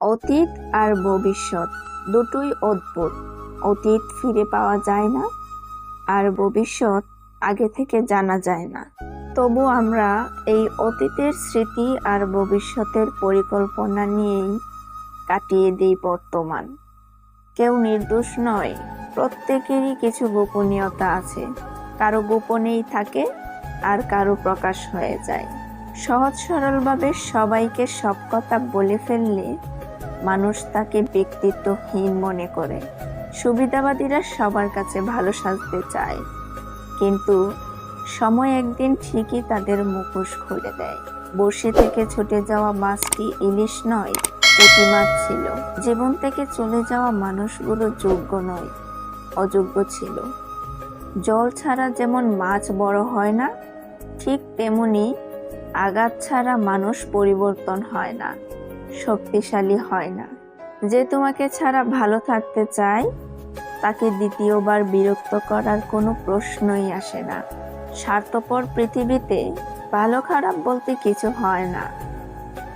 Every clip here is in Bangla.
অতীত আর ভবিষ্যৎ দুটোই অদ্ভুত। অতীত ফিরে পাওয়া যায় না আর ভবিষ্যৎ আগে থেকে জানা যায় না। তবু আমরা এই অতীতের স্মৃতি আর ভবিষ্যতের পরিকল্পনা নিয়েই কাটিয়ে দিই বর্তমান। কেউ নির্দোষ নয়, প্রত্যেকেরই কিছু গোপনীয়তা আছে। কারও গোপনেই থাকে আর কারও প্রকাশ হয়ে যায়। সহজ সরলভাবে সবাইকে সব কথা বলে ফেললে মানুষ তাকে ব্যক্তিত্বহীন মনে করে। সুবিধাবাদীরা সবার কাছে ভালো সাজতে চায়। কিন্তু সময় একদিন ঠিকই তাদের মুখোশ খুলে দেয়। বর্ষি থেকে ছুটে যাওয়া মাছটি ইলিশ নয়, পুঁটি মাছ ছিল। জীবন থেকে চলে যাওয়া মানুষগুলো যোগ্য নয়, অযোগ্য ছিল। জল ছাড়া যেমন মাছ বড় হয় না, ঠিক তেমনি আঘাত ছাড়া মানুষ পরিবর্তন হয় না। শক্তিশালী হয় না। যে তোমাকে ছাড়া ভালো থাকতে চায়, তাকে দ্বিতীয়বার বিরক্ত করার কোনো প্রশ্নই আসে না। স্বার্থপর পৃথিবীতে ভালো খারাপ বলতে কিছু হয় না।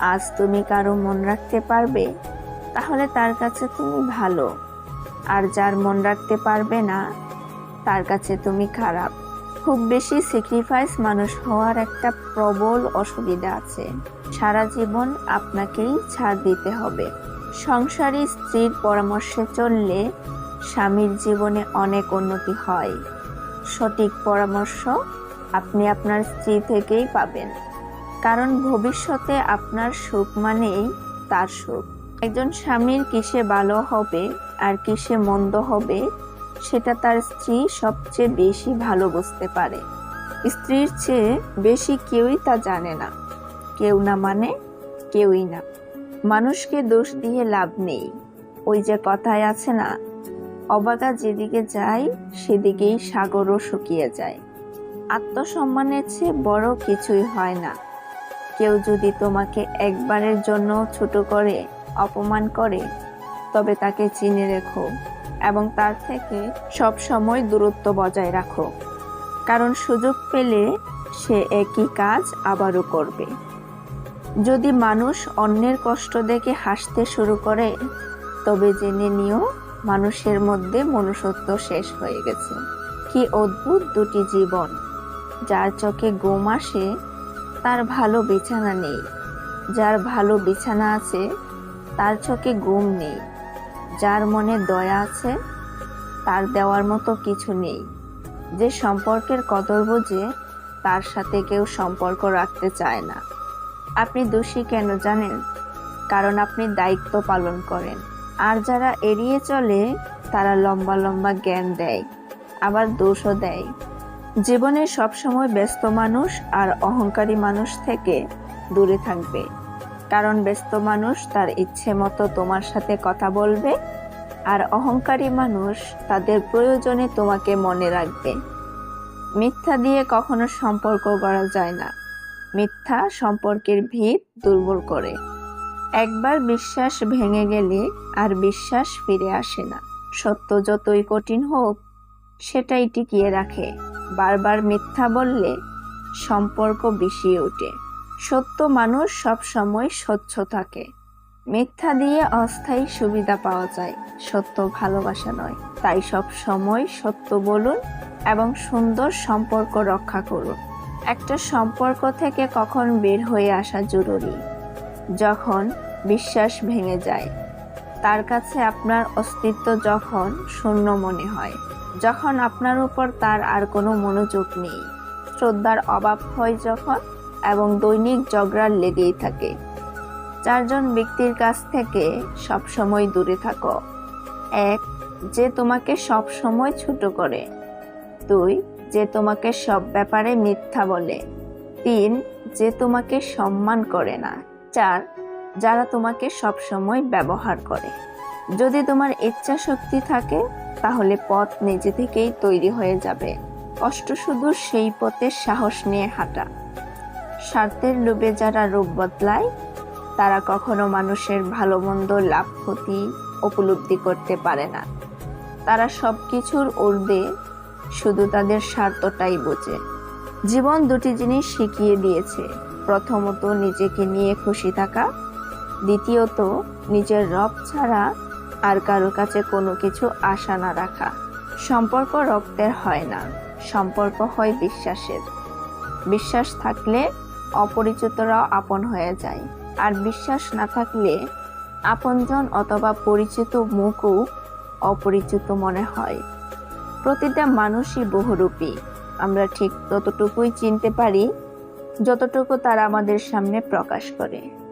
আজ তুমি কারও মন রাখতে পারবে, তাহলে তার কাছে তুমি ভালো। আর যার মন রাখতে পারবে না, তার কাছে তুমি খারাপ। খুব বেশি স্যাক্রিফাইস মানুষ হওয়ার একটা প্রবল অসুবিধা আছে। সারা জীবন আপনাকেই ছাড় দিতে হবে। সংসারী স্ত্রীর পরামর্শে চললে স্বামীর জীবনে অনেক উন্নতি হয়। সঠিক পরামর্শ আপনি আপনার স্ত্রী থেকেই পাবেন। কারণ ভবিষ্যতে আপনার সুখ মানেই তার সুখ। একজন স্বামীর কিসে ভালো হবে আর কিসে মন্দ হবে সেটা তার স্ত্রী সবচেয়ে বেশি ভালো বুঝতে পারে। স্ত্রীর চেয়ে বেশি কেউই তা জানে না। কেউ না মানে কেউই না। মানুষকে দোষ দিয়ে লাভ নেই। ওই যে কথায় আছে না অবাগা যেদিকে যায়, সেদিকেই সাগরও শুকিয়ে যায়। আত্মসম্মানের চেয়ে বড় কিছুই হয় না। কেউ যদি তোমাকে একবারের জন্য ছোট করে, অপমান করে, তবে তাকে চিনে রেখো। এবং তার থেকে সব সময় দূরত্ব বজায় রাখো। কারণ সুযোগ পেলে সে একই কাজ আবারও করবে। যদি মানুষ অন্যের কষ্ট দেখে হাসতে শুরু করে, তবে জেনে নিও মানুষের মধ্যে মনুষ্যত্ব শেষ হয়ে গেছে। কি অদ্ভুত দুটি জীবন। যার চোখে ঘুম আসে, তার ভালো বিছানা নেই। যার ভালো বিছানা আছে, তার চোখে ঘুম নেই। যার মনে দয়া আছে, তার দেওয়ার মতো কিছু নেই। যে সম্পর্কের কদর বোঝে তার সাথে কেউ সম্পর্ক রাখতে চায় না। আপনি দোষী কেন জানেন? কারণ আপনি দায়িত্ব পালন করেন। আর যারা এড়িয়ে চলে, তারা লম্বা লম্বা জ্ঞান দেয়, আবার দোষও দেয়। জীবনে সবসময় ব্যস্ত মানুষ আর অহংকারী মানুষ থেকে দূরে থাকবে। কারণ ব্যস্ত মানুষ তার ইচ্ছে মতো তোমার সাথে কথা বলবে, আর অহংকারী মানুষ তাদের প্রয়োজনে তোমাকে মনে রাখবে। মিথ্যা দিয়ে কখনো সম্পর্ক গড়া যায় না। মিথ্যা সম্পর্কের ভিত দুর্বল করে। একবার বিশ্বাস ভেঙে গেলে আর বিশ্বাস ফিরে আসে না। সত্য যতই কঠিন হোক, সেটাই টিকিয়ে রাখে। বারবার মিথ্যা বললে সম্পর্ক বিষিয়ে ওঠে। সত্য মানুষ সব সময় স্বচ্ছ থাকে। মিথ্যা দিয়ে অস্থায়ী সুবিধা পাওয়া যায়। সত্য ভালোবাসা নয়। তাই সব সময় সত্য বলুন এবং সুন্দর সম্পর্ক রক্ষা করুন। একটা সম্পর্ক থেকে কখন বের হয়ে আসা জরুরি? যখন বিশ্বাস ভেঙে যায়। তার কাছে আপনার অস্তিত্ব যখন শূন্য মনে হয়। যখন আপনার উপর তার আর কোনো মনোযোগ নেই। শ্রদ্ধার অভাব হয় যখন এবং দৈনিক ঝগড়া লেগেই থাকে। চারজন ব্যক্তির কাছ থেকে সব সময় দূরে থাকো। এক, যে তোমাকে সব সময় ছোট করে। দুই, যে তোমাকে সব ব্যাপারে মিথ্যা বলে। তিন, যে তোমাকে সম্মান করে না। চার, যারা তোমাকে সব সময় ব্যবহার করে। যদি তোমার ইচ্ছা শক্তি থাকে, তাহলে পথ নিজে থেকেই তৈরি হয়ে যাবে। কষ্ট শুধু সেই পথে সাহস নিয়ে হাঁটা। স্বার্থের লোভে যারা রূপ বদলায়, তারা কখনো মানুষের ভালো মন্দ লাভ, ক্ষতি, উপলব্ধি করতে পারে না। তারা সব কিছুর ঊর্ধ্বে শুধু তাদের স্বার্থটাই বোঝে। জীবন দুটি জিনিস শিখিয়ে দিয়েছে। প্রথমত, নিজেকে নিয়ে খুশি থাকা। দ্বিতীয়ত, নিজের রব ছাড়া আর কারও কাছে কোনো কিছু আশা না রাখা। সম্পর্ক রক্তের হয় না। সম্পর্ক হয় বিশ্বাসের। বিশ্বাস থাকলে অপরিচিতরাও আপন হয়ে যায়। আর বিশ্বাস না থাকলে আপনজন অথবা পরিচিত মুখও অপরিচিত মনে হয়। প্রতিটা মানুষই বহুরূপী। আমরা ঠিক ততটুকুই চিনতে পারি, যতটুকু তারা আমাদের সামনে প্রকাশ করে।